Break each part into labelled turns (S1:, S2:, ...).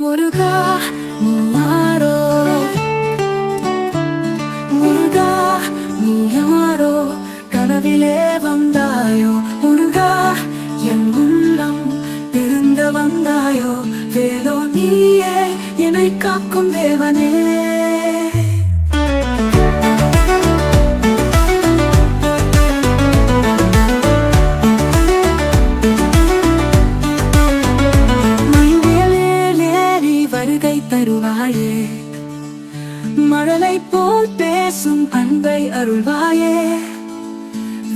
S1: முருகா நீயாரோ முருகா நீ யாரோ கனவிலே வந்தாயோ முருகா என் உள்ளம் திருந்த வந்தாயோ வேலோ நீயே என்னை காக்கும் தேவனே தருவாயே மழலை போல் பேசும் அன்பை அருள்வாயே.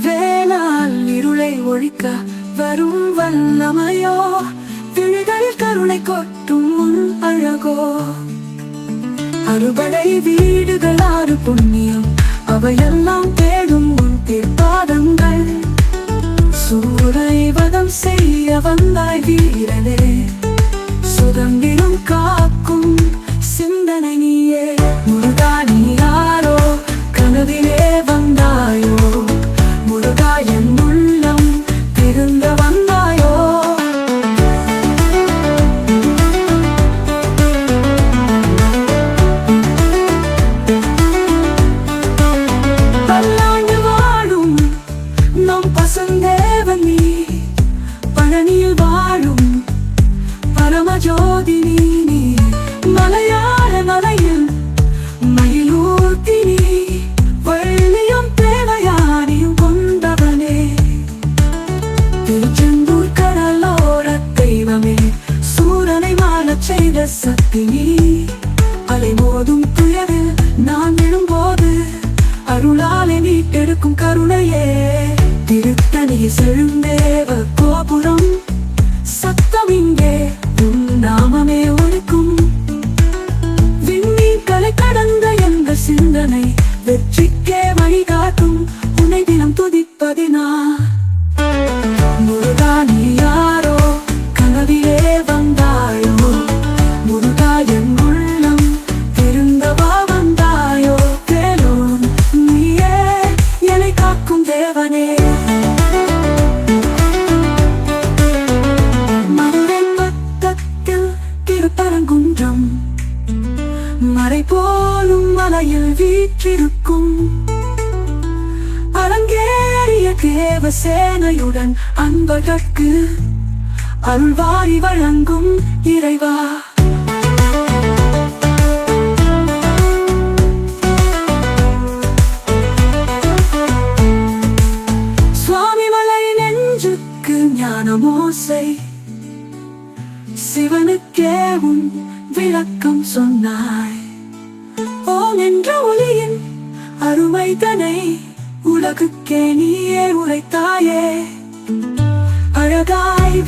S1: வேளால் இருளை ஒழிக்க வரும் வல்லமையோ. விழிகளில் கருணை கொட்டும் உன் அழகோ. அறுபடை வீடுகள் ஆறு புண்ணியம் அவையெல்லாம் தேடும் உன் தீர்ப்பாதங்கள். சூரை வதம் செய்ய வந்தாய் வீரன் திருத்தணி செழுந்தேவ கோபுரம் சத்தம் இங்கே உன் நாமமே ஒழிக்கும் விண்மீன்களை கடந்த எந்த சிந்தனை வெற்றிக்கே வழிகாட்டும். உன்னை தினம் துதிப்பதினா. முருகா நீ யாரோ? கனவிலே வந்தாயோ? முருகா என் உள்ளம் திருந்தவா வந்தாயோ? நீயே என்னை காக்கும் தேவனே. மலையில் வீற்றிருக்கும். அரங்கேறிய தேவசேனையுடன் அன்பதற்கு அருள்வாரி வழங்கும் இறைவா. சுவாமி மலை நெஞ்சுக்கு ஞானமோசை சிவனுக்கே உன் விளக்கம் சொன்னாய். ஓம் என்ற ஒளியின் அருமை தனை உலகுக்கே நீயே உரைத்தாயே. அழகாய்